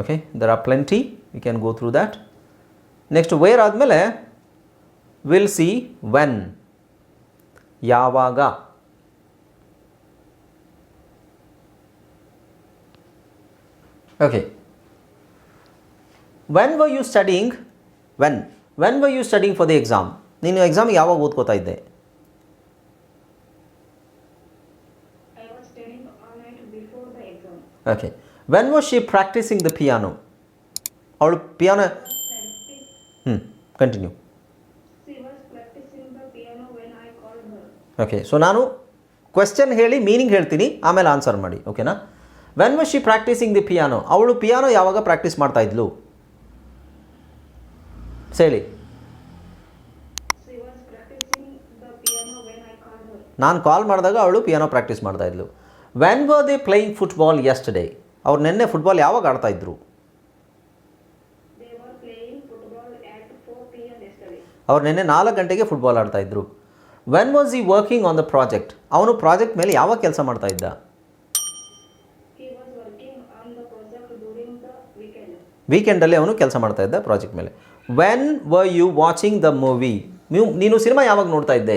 Okay there are plenty you can go through that next where ಆದಮೇಲೆ will see when ಯಾವಾಗ. Okay when were you studying when when were you studying for the exam ನೀನು ಎಕ್ಸಾಮ್ಗೆ ಯಾವಾಗ ಓದ್ಕೋತಾ ಇದ್ದೆ? I was studying all night before the exam. Okay when was she practising the piano ಅವಳು piano ಹ್ಞೂ continue she was practicing the piano when I called her. Okay so ನಾನು question ಹೇಳಿ meaning ಹೇಳ್ತೀನಿ ಆಮೇಲೆ ಆನ್ಸರ್ ಮಾಡಿ ಓಕೆನಾ when was she practising the piano ಅವಳು piano ಯಾವಾಗ ಪ್ರಾಕ್ಟೀಸ್ ಮಾಡ್ತಾ ಇದ್ಲು? ಹೇಳಿ. She was practicing the piano when I called her. ನಾನು ಕಾಲ್ ಮಾಡಿದಾಗ ಅವಳು ಪಿಯಾನೋ ಪ್ರಾಕ್ಟೀಸ್ ಮಾಡ್ತಾ ಇದ್ಲು. When were they playing football yesterday ಅವ್ರು ನಿನ್ನೆ ಫುಟ್ಬಾಲ್ ಯಾವಾಗ ಆಡ್ತಾ ಇದ್ರು They were playing football at 4 p.m. yesterday. ಅವ್ರು ನಿನ್ನೆ ನಾಲ್ಕು ಗಂಟೆಗೆ ಫುಟ್ಬಾಲ್ ಆಡ್ತಾ ಇದ್ರು when was he working on the project ಅವನು ಪ್ರಾಜೆಕ್ಟ್ ಮೇಲೆ ಯಾವಾಗ ಕೆಲಸ ಮಾಡ್ತಾ ಇದ್ದ. ವೀಕೆಂಡಲ್ಲಿ ಅವನು ಕೆಲಸ ಮಾಡ್ತಾ ಇದ್ದ ಪ್ರಾಜೆಕ್ಟ್ ಮೇಲೆ when were you watching the movie ನೀವು, ನೀನು ಸಿನಿಮಾ ಯಾವಾಗ ನೋಡ್ತಾ ಇದ್ದೆ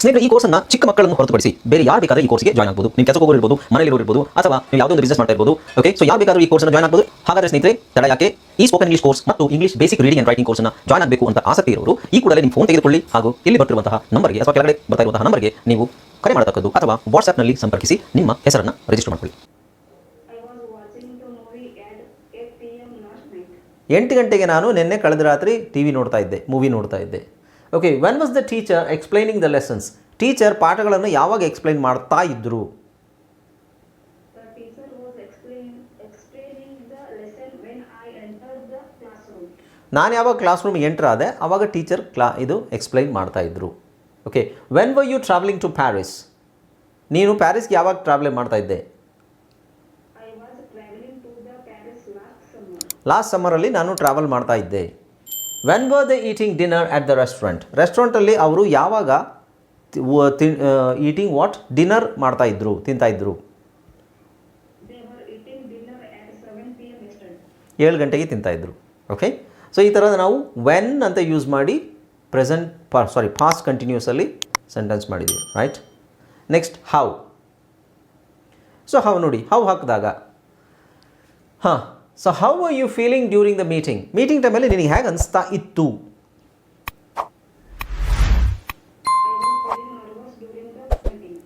ಸ್ನೇಹಿತರೆ, ಈ ಕೋರ್ಸನ್ನ ಚಿಕ್ಕ ಮಕ್ಕಳನ್ನು ಹೊರತುಪಡಿಸಿ ಬೇರೆ ಯಾರು ಬೇಕಾದ್ರೆ ಈ ಕೋರ್ಸ್ಗೆ ಜಾಯ್ನ್ ಆಗಬಹುದು ನೀವು ಕೆಲಸಕ್ಕೆ ಹೋಗಿರ್ಬೋದು ಮನೆಯಲ್ಲಿ ಇರ್ಬೋದು, ಅಥವಾ ನೀವು ಯಾವುದೋ ಒಂದು ಬಿಸ್ನೆಸ್ ಮಾಡ್ತಾ ಇರ್ಬೋದು ಓಕೆ ಸೊ ಯಾರು ಬೇಕಾದ್ರೂ ಈ ಕೋರ್ಸ್ನ ಜಾಯ್ನ್ ಆಗಬಹುದು ಹಾಗಾದ್ರೆ ಸ್ನೇಹಿತರೆ, ತಡ ಯಾಕೆ ಈ ಸ್ಪೋಕನ್ ಇಂಗ್ಲಿಷ್ ಕೋರ್ಸ್ ಮತ್ತು English basic reading and writing ಕೋರ್ಸ್ನ ಜಾಯ್ನ್ ಆಗಬೇಕು ಅಂತ ಆಸಕ್ತಿ ಇರೋರು, ಈ ಕೂಡಲೇ ನಿಮ್ಮ ಫೋನ್ ತೆಗೆದುಕೊಳ್ಳಿ ಹಾಗೂ ಇಲ್ಲಿ ಬರ್ತಿರುವಂತಹ ನಂಬರ್ಗೆ ಅಥವಾ ಕೆಳಗಡೆ ಬರ್ತಾ ಇರುವಂತಹ ನಂಬರ್ಗೆ ನೀವು ಕರೆ ಮಾಡತಕ್ಕದ್ದು ಅಥವಾ ವಾಟ್ಸ್ಆಪ್ನಲ್ಲಿ ಸಂಪರ್ಕಿಸಿ ನಿಮ್ಮ ಹೆಸರನ್ನು ರಿಜಿಸ್ಟರ್ ಮಾಡಿಕೊಳ್ಳಿ I was watching the movie at 8 p.m. last night. ಎಂಟು ಗಂಟೆಗೆ ನಾನು ನಿನ್ನೆ ಕಳೆದ ರಾತ್ರಿ ಟಿ ವಿ ನೋಡ್ತಾ ಇದ್ದೆ ಮೂವಿ ನೋಡ್ತಾ ಇದ್ದೆ okay when was the teacher explaining the lessons teacher ಪಾಠಗಳನ್ನು ಯಾವಾಗ ಎಕ್ಸ್ಪ್ಲೈನ್ ಮಾಡ್ತಾ ಇದ್ದರು The teacher was explaining the lesson when I entered the classroom. ನಾನು ಯಾವಾಗ ಕ್ಲಾಸ್ ರೂಮ್ ಎಂಟ್ರ್ ಆದೆ ಆವಾಗ ಟೀಚರ್ ಕ್ಲಾ ಇದು ಎಕ್ಸ್ಪ್ಲೈನ್ ಮಾಡ್ತಾ ಇದ್ದರು okay when were you travelling to Paris ನೀನು ಪ್ಯಾರಿಸ್ಗೆ ಯಾವಾಗ ಟ್ರಾವೆಲಿಂಗ್ ಮಾಡ್ತಾ ಇದ್ದೆ? I was traveling to the Paris last summer. Last ಸಮ್ಮರಲ್ಲಿ ನಾನು ಟ್ರಾವೆಲ್ ಮಾಡ್ತಾ ಇದ್ದೆ. When were the eating dinner at the restaurant ರೆಸ್ಟೋರೆಂಟಲ್ಲಿ ಅವರು ಯಾವಾಗ ಈಟಿಂಗ್ ವಾಟ್ ಡಿನ್ನರ್ ಮಾಡ್ತಾ ಇದ್ರು ತಿಂತಾ ಇದ್ರು They were eating dinner at 7 p.m. yesterday. ಏಳು ಗಂಟೆಗೆ ತಿಂತಾ ಇದ್ರು ಓಕೆ ಸೊ ಈ ಥರದ ನಾವು ವೆನ್ ಅಂತ ಯೂಸ್ ಮಾಡಿ ಪ್ರೆಸೆಂಟ್ ಪಾ ಸಾರಿ ಫಾಸ್ಟ್ ಕಂಟಿನ್ಯೂಸಲ್ಲಿ ಸೆಂಟೆನ್ಸ್ ಮಾಡಿದ್ದೀವಿ right next how so how ನೋಡಿ ಹೌ ಹಾಕಿದಾಗ, ಹಾಂ so how are you feeling during the meeting meeting ಟೈಮಲ್ಲಿ ನಿನಗೆ ಹೇಗೆ ಅನಿಸ್ತಾ ಇತ್ತು.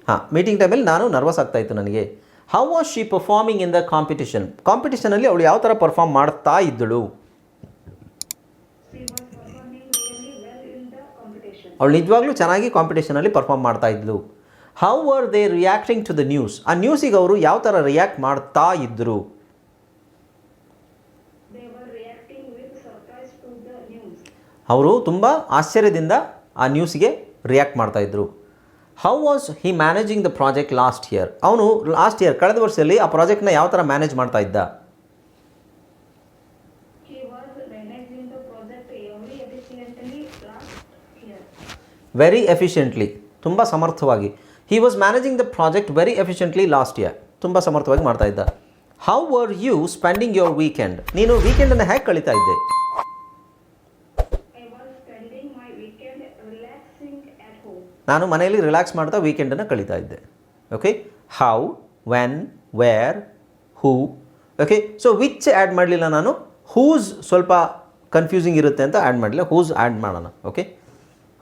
ಹಾಂ ಮೀಟಿಂಗ್ ಟೈಮಲ್ಲಿ ನಾನು ನರ್ವಸ್ ಆಗ್ತಾ ಇತ್ತು ನನಗೆ. How was she performing in the competition ಕಾಂಪಿಟಿಷನಲ್ಲಿ ಅವಳು ಯಾವ ಥರ ಪರ್ಫಾರ್ಮ್ ಮಾಡ್ತಾ ಇದ್ದಳು. ಅವಳು ನಿಜವಾಗ್ಲೂ ಚೆನ್ನಾಗಿ ಕಾಂಪಿಟೇಷನಲ್ಲಿ ಪರ್ಫಾರ್ಮ್ ಮಾಡ್ತಾ ಇದ್ಲು how are they reacting to the news ಆ ನ್ಯೂಸಿಗೆ ಅವರು ಯಾವ ಥರ ರಿಯಾಕ್ಟ್ ಮಾಡ್ತಾ ಇದ್ದರು ಅವರು ತುಂಬ ಆಶ್ಚರ್ಯದಿಂದ ಆ ನ್ಯೂಸ್ಗೆ ರಿಯಾಕ್ಟ್ ಮಾಡ್ತಾ ಇದ್ರು. How was he managing the project last year ಅವನು ಲಾಸ್ಟ್ ಇಯರ್ ಕಳೆದ ವರ್ಷದಲ್ಲಿ ಆ ಪ್ರಾಜೆಕ್ಟ್ನ ಯಾವ ಥರ ಮ್ಯಾನೇಜ್ ಮಾಡ್ತಾ ಇದ್ದ. ವೆರಿ ಎಫಿಷಿಯೆಂಟ್ಲಿ ತುಂಬ ಸಮರ್ಥವಾಗಿ. He was managing the project very efficiently last year ತುಂಬ ಸಮರ್ಥವಾಗಿ ಮಾಡ್ತಾ ಇದ್ದ. How are you spending your weekend ನೀನು ವೀಕೆಂಡನ್ನು ಹೇಗೆ ಕಳೀತಾ ಇದ್ದೆ? ನಾನು ಮನೆಯಲ್ಲಿ ರಿಲ್ಯಾಕ್ಸ್ ಮಾಡ್ತಾ ವೀಕೆಂಡನ್ನು ಕಳೀತಾ ಇದ್ದೆ. Okay how when where who okay so which add ಮಾಡಲಿಲ್ಲ ನಾನು? ಹೂಸ್ ಸ್ವಲ್ಪ ಕನ್ಫ್ಯೂಸಿಂಗ್ ಇರುತ್ತೆ ಅಂತ ಆ್ಯಡ್ ಮಾಡಲಿಲ್ಲ. ಹೂಸ್ ಆ್ಯಡ್ ಮಾಡೋಣ? ಓಕೆ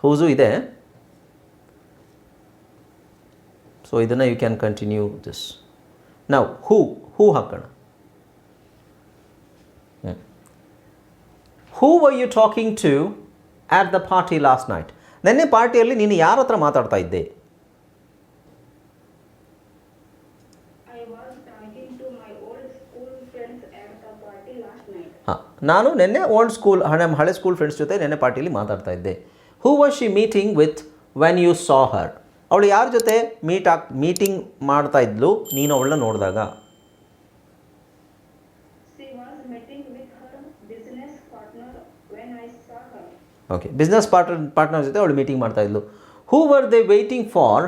ಹೂಸು ಇದೆ? ಸೊ ಇದನ್ನು ಯು ಕ್ಯಾನ್ ಕಂಟಿನ್ಯೂ ದಿಸ್ ನಾವು ಹೂ ಹೂ ಹಾಕೋಣ? Who were you talking to at the party last night ನೆನ್ನೆ ಪಾರ್ಟಿಯಲ್ಲಿ ನೀನು ಯಾರ ಹತ್ರ ಮಾತಾಡ್ತಾ ಇದ್ದೆ? ಹಾಂ ನಾನು ನಿನ್ನೆ ಓಲ್ಡ್ ಸ್ಕೂಲ್ ಹಣೆ ಹಳೆ ಸ್ಕೂಲ್ ಫ್ರೆಂಡ್ಸ್ ಜೊತೆ ನೆನ್ನೆ ಪಾರ್ಟಿಯಲ್ಲಿ ಮಾತಾಡ್ತಾ ಇದ್ದೆ. Who was she meeting with when you saw her ಅವಳು ಯಾರ ಜೊತೆ ಮೀಟ್ ಆಗಿ ಮೀಟಿಂಗ್ ಮಾಡ್ತಾ ಇದ್ಲು? ನೀನು ಅವಳನ್ನ ನೋಡಿದಾಗ. ಓಕೆ ಬಿಸ್ನೆಸ್ ಪಾರ್ಟ್ನರ್ ಪಾರ್ಟ್ನರ್ ಜೊತೆ ಅವಳು ಮೀಟಿಂಗ್ ಮಾಡ್ತಾ ಇದ್ಲು. Who were they waiting for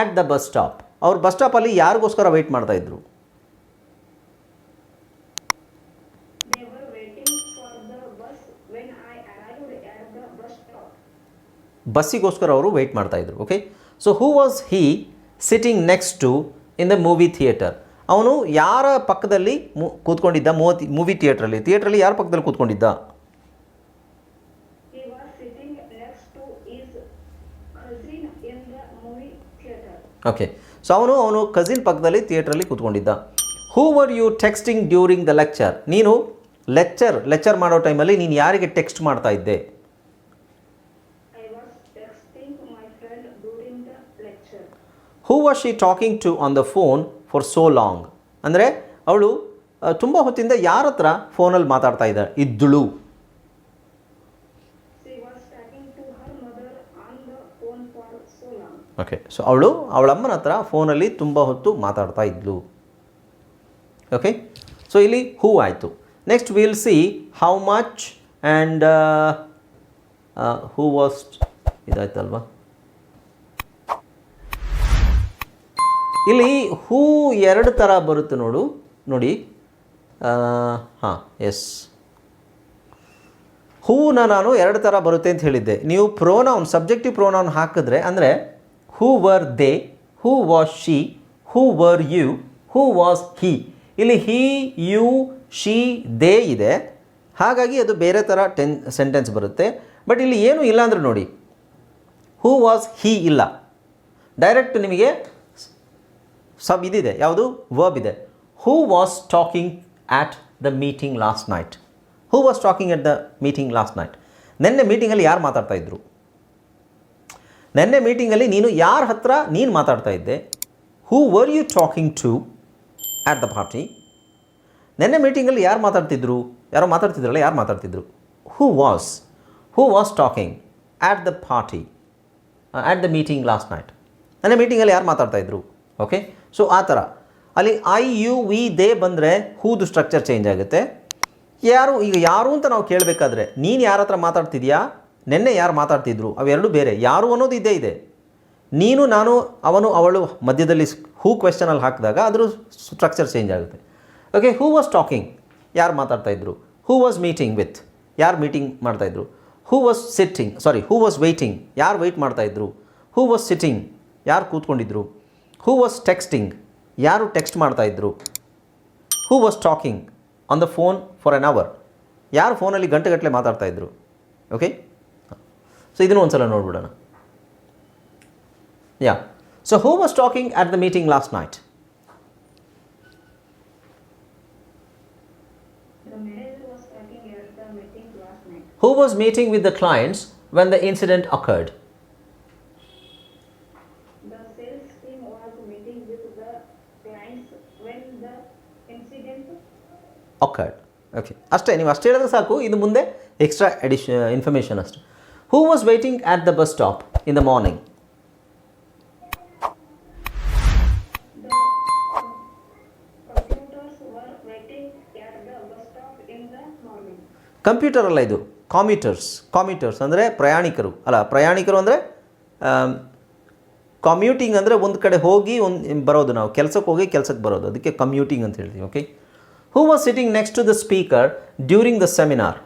at the bus stop ಅವ್ರು ಬಸ್ ಸ್ಟಾಪಲ್ಲಿ ಯಾರಿಗೋಸ್ಕರ ವೆಯ್ಟ್ ಮಾಡ್ತಾ ಇದ್ರು? They were waiting for the bus when I arrived at the bus stop. ಬಸ್ಸಿಗೋಸ್ಕರ ಅವರು ವೆಯ್ಟ್ ಮಾಡ್ತಾ ಇದ್ರು. Okay so who was he sitting next to in the movie theatre ಅವನು ಯಾರ ಪಕ್ಕದಲ್ಲಿ ಮು ಕೂತ್ಕೊಂಡಿದ್ದ? ಮೂವತ್ತು ಮೂವಿ ಥಿಯೇಟ್ರಲ್ಲಿ ಥಿಯೇಟ್ರಲ್ಲಿ ಯಾರ ಪಕ್ಕದಲ್ಲಿ ಕೂತ್ಕೊಂಡಿದ್ದ? ಓಕೆ ಸೊ ಅವನು ಅವನು ಕಸಿನ್ ಪಕ್ಕದಲ್ಲಿ ಥಿಯೇಟ್ರಲ್ಲಿ ಕೂತ್ಕೊಂಡಿದ್ದ. Who were you texting during the lecture ನೀನು ಲೆಕ್ಚರ್ ಲೆಕ್ಚರ್ ಮಾಡೋ ಟೈಮಲ್ಲಿ ನೀನು ಯಾರಿಗೆ ಟೆಕ್ಸ್ಟ್ ಮಾಡ್ತಾ ಇದ್ದೆ. Who was she talking to on the phone for so long ಅಂದರೆ ಅವಳು ತುಂಬ ಹೊತ್ತಿಂದ ಯಾರ ಹತ್ರ ಫೋನಲ್ಲಿ ಮಾತಾಡ್ತಾ ಇದ್ದಾಳೆ ಇದ್ದಳು ಓಕೆ ಸೊ ಅವಳು ಅವಳಮ್ಮನ ಹತ್ರ ಫೋನಲ್ಲಿ ತುಂಬ ಹೊತ್ತು ಮಾತಾಡ್ತಾ ಇದ್ಲು. ಓಕೆ ಸೊ ಇಲ್ಲಿ ಹೂ ಆಯಿತು? Next will see how much and who was ಇದಾಯ್ತಲ್ವಾ? ಇಲ್ಲಿ ಹೂ ಎರಡು ಥರ ಬರುತ್ತೆ ನೋಡು. ನೋಡಿ. ಹಾಂ ಎಸ್ ಹೂನ ನಾನು ಎರಡು ಥರ ಬರುತ್ತೆ ಅಂತ ಹೇಳಿದ್ದೆ. ನೀವು ಪ್ರೋನೌನ್ ಸಬ್ಜೆಕ್ಟಿವ್ ಪ್ರೋನೌನ್ ಹಾಕಿದ್ರೆ, ಅಂದರೆ who were they who was she who were you who was he ಇಲ್ಲಿ ಹಿ ಯು ಶಿ ದೇ ಇದೆ. ಹಾಗಾಗಿ ಅದು ಬೇರೆ ಥರ ಟೆನ್ ಸೆಂಟೆನ್ಸ್ ಬರುತ್ತೆ. ಬಟ್ ಇಲ್ಲಿ ಏನೂ ಇಲ್ಲ ಅಂದರೆ ನೋಡಿ. ಹೂ ವಾಸ್ ಹಿ ಇಲ್ಲ. ಡೈರೆಕ್ಟ್ ನಿಮಗೆ ಸಬ್ ಇದಿದೆ. ಯಾವುದು? ವರ್ಬ್ ಇದೆ. Who was talking at the meeting last night who was talking at the meeting last night ನಿನ್ನೆ ಮೀಟಿಂಗಲ್ಲಿ ಯಾರು ಮಾತಾಡ್ತಾ ಇದ್ರು? ನಿನ್ನೆ ಮೀಟಿಂಗಲ್ಲಿ ನೀನು ಯಾರ ಹತ್ರ ನೀನು ಮಾತಾಡ್ತಾ ಇದ್ದೆ? Who were you talking to at the party ನೆನ್ನೆ ಮೀಟಿಂಗಲ್ಲಿ ಯಾರು ಮಾತಾಡ್ತಿದ್ರು? ಯಾರೋ ಮಾತಾಡ್ತಿದ್ರಲ್ಲ, ಯಾರು ಮಾತಾಡ್ತಿದ್ರು? Who was who was talking at the party at the meeting last night ನೆನ್ನೆ ಮೀಟಿಂಗಲ್ಲಿ ಯಾರು ಮಾತಾಡ್ತಾ ಇದ್ರು? ಓಕೆ ಸೊ ಆ ಥರ. ಅಲ್ಲಿ ಐ ಯು ವಿ ದೇ ಬಂದರೆ ಹೂದು ಸ್ಟ್ರಕ್ಚರ್ ಚೇಂಜ್ ಆಗುತ್ತೆ? ಯಾರು, ಈಗ ಯಾರು ಅಂತ ನಾವು ಕೇಳಬೇಕಾದ್ರೆ, ನೀನು ಯಾರ ಹತ್ರ ಮಾತಾಡ್ತಿದ್ಯಾ? ನಿನ್ನೆ ಯಾರು ಮಾತಾಡ್ತಿದ್ರು? ಅವೆರಡು ಬೇರೆ. ಯಾರು ಅನ್ನೋದು ಇದ್ದೇ ಇದೆ. ನೀನು, ನಾನು, ಅವನು, ಅವಳು ಮಧ್ಯದಲ್ಲಿ ಹೂ ಕ್ವೆಶನಲ್ಲಿ ಹಾಕಿದಾಗ ಅದ್ರ ಸ್ಟ್ರಕ್ಚರ್ ಚೇಂಜ್ ಆಗುತ್ತೆ. ಓಕೆ ಹೂ ವಾಸ್ ಟಾಕಿಂಗ್ ಯಾರು ಮಾತಾಡ್ತಾ ಇದ್ರು? ಹೂ ವಾಸ್ ಮೀಟಿಂಗ್ ವಿತ್ ಯಾರು ಮೀಟಿಂಗ್ ಮಾಡ್ತಾಯಿದ್ರು who was sitting sorry who was waiting ಯಾರು ವೆಯ್ಟ್ ಮಾಡ್ತಾಯಿದ್ರು ಹೂ ವಾಸ್ ಸಿಟ್ಟಿಂಗ್ ಯಾರು ಕೂತ್ಕೊಂಡಿದ್ರು? ಹೂ ವಾಸ್ ಟೆಕ್ಸ್ಟಿಂಗ್ ಯಾರು ಟೆಕ್ಸ್ಟ್ ಮಾಡ್ತಾಯಿದ್ರು who was talking on the phone for an hour ಯಾರು ಫೋನಲ್ಲಿ ಗಂಟೆಗಟ್ಟಲೆ ಮಾತಾಡ್ತಾ ಇದ್ರು? ಓಕೆ ಸೊ ಇದನ್ನು ಒಂದ್ಸಲ ನೋಡ್ಬಿಡೋಣ. Yeah so who was talking at the meeting last night The manager was talking at the meeting last night. Who was meeting with the clients when the incident occurred The sales team was meeting with the clients when the incident occurred okay ಅಷ್ಟೇ ನೀವು ಅಷ್ಟೇ ಹೇಳಿದ್ರೆ ಸಾಕು. ಇದು ಮುಂದೆ extra ಎಡಿಷ information ಅಷ್ಟೆ. Who was waiting at the bus stop in the morning The computers were waiting at the bus stop in the morning. Computer ಅಲ್ಲ ಇದು. ಕಾಮ್ಯೂಟರ್ಸ್ ಕಾಮ್ಯೂಟರ್ಸ್ ಅಂದರೆ ಪ್ರಯಾಣಿಕರು. ಅಲ್ಲ ಪ್ರಯಾಣಿಕರು ಅಂದರೆ ಕಮ್ಯೂಟಿಂಗ್ ಅಂದರೆ ಒಂದು ಕಡೆ ಹೋಗಿ ಒಂದು ಬರೋದು ನಾವು. ಕೆಲಸಕ್ಕೆ ಹೋಗಿ ಕೆಲಸಕ್ಕೆ ಬರೋದು. ಅದಕ್ಕೆ ಕಮ್ಯೂಟಿಂಗ್ ಅಂತ ಹೇಳ್ತೀವಿ okay who was sitting next to the speaker during the seminar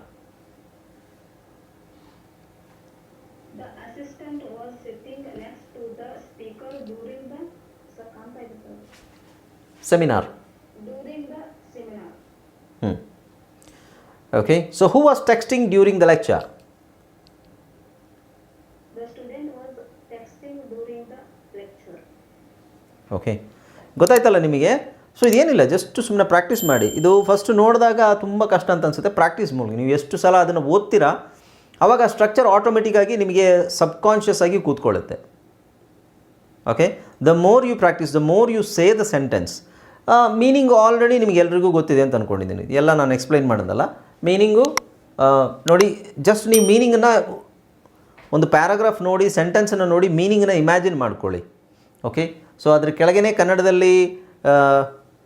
The assistant was sitting next to the speaker during the sir, ಕಾಣ್ತಾ ಇದೆ sir. Seminar during the seminar. ಹ್ಞೂ okay so who was texting during the lecture The student was texting during the lecture. Okay ಗೊತ್ತಾಯ್ತಲ್ಲ ನಿಮಗೆ? So ಇದೇನಿಲ್ಲ just ಸುಮ್ಮನೆ practice ಮಾಡಿ. ಇದು first ನೋಡಿದಾಗ ತುಂಬ ಕಷ್ಟ ಅಂತ ಅನಿಸುತ್ತೆ ಪ್ರಾಕ್ಟೀಸ್ ಮೂಲಕ. ನೀವು ಎಷ್ಟು ಸಲ ಅದನ್ನು ಓದ್ತೀರಾ ಆವಾಗ ಸ್ಟ್ರಕ್ಚರ್ ಆಟೋಮೆಟಿಕ್ಕಾಗಿ ನಿಮಗೆ ಸಬ್ಕಾನ್ಷಿಯಸ್ ಆಗಿ ಕೂತ್ಕೊಳ್ಳುತ್ತೆ. Okay the more you practise the more you say the sentence meaning already ನಿಮಗೆ ಎಲ್ರಿಗೂ ಗೊತ್ತಿದೆ ಅಂತ ಅಂದ್ಕೊಂಡಿದ್ದೀನಿ ಎಲ್ಲ ನಾನು ಎಕ್ಸ್ಪ್ಲೈನ್ ಮಾಡೋದಲ್ಲ ಮೀನಿಂಗು ನೋಡಿ ಜಸ್ಟ್ ನೀವು ಮೀನಿಂಗನ್ನು ಒಂದು ಪ್ಯಾರಾಗ್ರಾಫ್ ನೋಡಿ ಸೆಂಟೆನ್ಸನ್ನು ನೋಡಿ ಮೀನಿಂಗನ್ನು ಇಮ್ಯಾಜಿನ್ ಮಾಡ್ಕೊಳ್ಳಿ. ಓಕೆ ಸೊ ಅದ್ರ ಕೆಳಗೇ ಕನ್ನಡದಲ್ಲಿ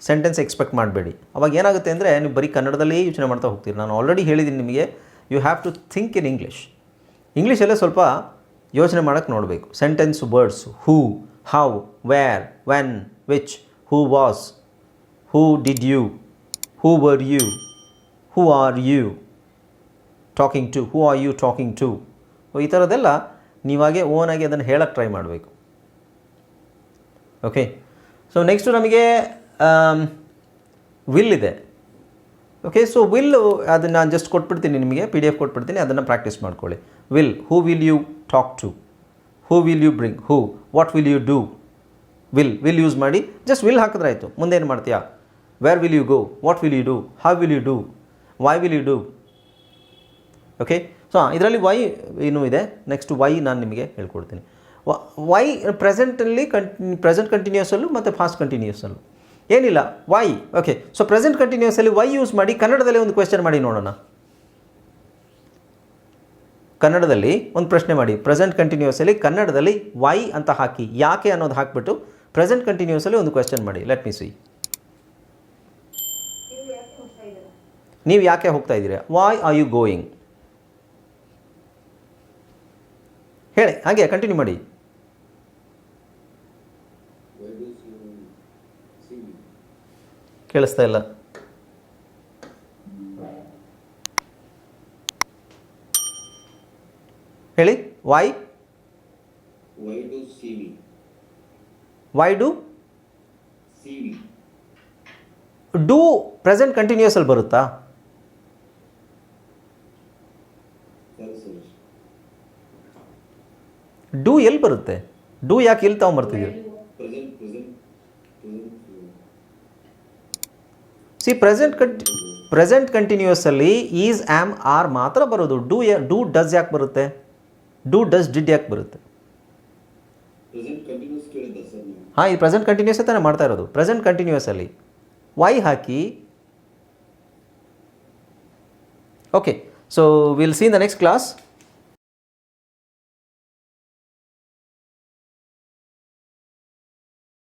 ಸೆಂಟೆನ್ಸ್ ಎಕ್ಸ್ಪೆಕ್ಟ್ ಮಾಡಬೇಡಿ. ಅವಾಗ ಏನಾಗುತ್ತೆ ಅಂದರೆ, ನೀವು ಬರೀ ಕನ್ನಡದಲ್ಲೇ ಯೋಚನೆ ಮಾಡ್ತಾ ಹೋಗ್ತೀರಿ. ನಾನು ಆಲ್ರೆಡಿ ಹೇಳಿದ್ದೀನಿ ನಿಮಗೆ you have to think in English ಇಂಗ್ಲೀಷಲ್ಲೇ ಸ್ವಲ್ಪ ಯೋಚನೆ ಮಾಡೋಕ್ಕೆ ನೋಡಬೇಕು. Sentence words who how where when which who was who did you who were you who are you talking to who are you talking to ಈ ಥರದ್ದೆಲ್ಲ ನೀವಾಗೆ ಓನಾಗಿ ಅದನ್ನು ಹೇಳಕ್ಕೆ ಟ್ರೈ ಮಾಡಬೇಕು. ಓಕೆ ಸೊ ನೆಕ್ಸ್ಟು ನಮಗೆ ವಿಲ್ ಇದೆ. ಓಕೆ ಸೊ ವಿಲ್ ಅದನ್ನು ನಾನು ಜಸ್ಟ್ ಕೊಟ್ಬಿಡ್ತೀನಿ ನಿಮಗೆ ಪಿ ಡಿ ಎಫ್ ಕೊಟ್ಬಿಡ್ತೀನಿ, ಅದನ್ನು ಪ್ರಾಕ್ಟೀಸ್ ಮಾಡ್ಕೊಳ್ಳಿ. Will who will you talk to who will you bring who what will you do will will use ಮಾಡಿ ಜಸ್ಟ್ ವಿಲ್ ಹಾಕಿದ್ರೆ ಮುಂದೆ ಏನು ಮಾಡ್ತೀಯಾ? Where will you go what will you do how will you do why will you do okay so ಇದರಲ್ಲಿ why ಏನೂ ಇದೆ. Next Y ನಾನು ನಿಮಗೆ ಹೇಳ್ಕೊಡ್ತೀನಿ. ವೈ ಪ್ರೆಸೆಂಟಲ್ಲಿ ಕಂಟಿ ಪ್ರೆಸೆಂಟ್ ಕಂಟಿನ್ಯೂಸಲ್ಲೂ ಮತ್ತು ಫಾಸ್ಟ್ ಕಂಟಿನ್ಯೂಸಲ್ಲೂ ಏನಿಲ್ಲ. ವೈ ಓಕೆ ಸೊ ಪ್ರೆಸೆಂಟ್ ಕಂಟಿನ್ಯೂಸಲ್ಲಿ ವೈ ಯೂಸ್ ಮಾಡಿ ಕನ್ನಡದಲ್ಲಿ ಒಂದು ಕ್ವೆಶನ್ ಮಾಡಿ ನೋಡೋಣ. ಕನ್ನಡದಲ್ಲಿ ಒಂದು ಪ್ರಶ್ನೆ ಮಾಡಿ. ಪ್ರೆಸೆಂಟ್ ಕಂಟಿನ್ಯೂಸಲ್ಲಿ ಕನ್ನಡದಲ್ಲಿ ವೈ ಅಂತ ಹಾಕಿ. ಯಾಕೆ ಅನ್ನೋದು ಹಾಕಿಬಿಟ್ಟು ಪ್ರೆಸೆಂಟ್ ಕಂಟಿನ್ಯೂಸಲ್ಲಿ ಒಂದು ಕ್ವೆಶನ್ ಮಾಡಿ. ಲೆಟ್ ಮೀ ಸಿ ನೀವು ಯಾಕೆ ಹೋಗ್ತಾ ಇದ್ದೀರಾ? ವಾಯ್ ಆರ್ ಯು ಗೋಯಿಂಗ್ ಹೇಳಿ ಹಾಗೆ ಕಂಟಿನ್ಯೂ ಮಾಡಿ. ಕೇಳಿಸ್ತಾ ಇಲ್ಲ. ಹೇಳಿ why why do see? Why do see. Do present ಕಂಟಿನ್ಯೂಸಲ್ಲಿ ಬರುತ್ತಾ? Sorry, ಡೂ ಎಲ್ಲಿ ಬರುತ್ತೆ? ಡೂ ಯಾಕೆ ಎಲ್ಲಿ ತೊಗೊಂಬರ್ತಿದ್ದೀರಿ ಸಿ ಪ್ರೆಸೆಂಟ್ ಕಂಟಿ ಪ್ರೆಸೆಂಟ್ ಕಂಟಿನ್ಯೂಸಲ್ಲಿ ಈಸ್ ಆ್ಯಮ್ ಆರ್ ಮಾತ್ರ ಬರೋದು. ಡೂ ಡೂ ಡಸ್ ಯಾಕೆ ಬರುತ್ತೆ? ಡೂ ಡಸ್ ಡಿಡ್ ಯಾಕೆ ಬರುತ್ತೆ? ಹಾಂ ಈ ಪ್ರೆಸೆಂಟ್ ಕಂಟಿನ್ಯೂಸ್ ತಾನೇ ಮಾಡ್ತಾ ಇರೋದು. ಪ್ರೆಸೆಂಟ್ ಕಂಟಿನ್ಯೂಸಲ್ಲಿ why hockey. Okay so will see the next class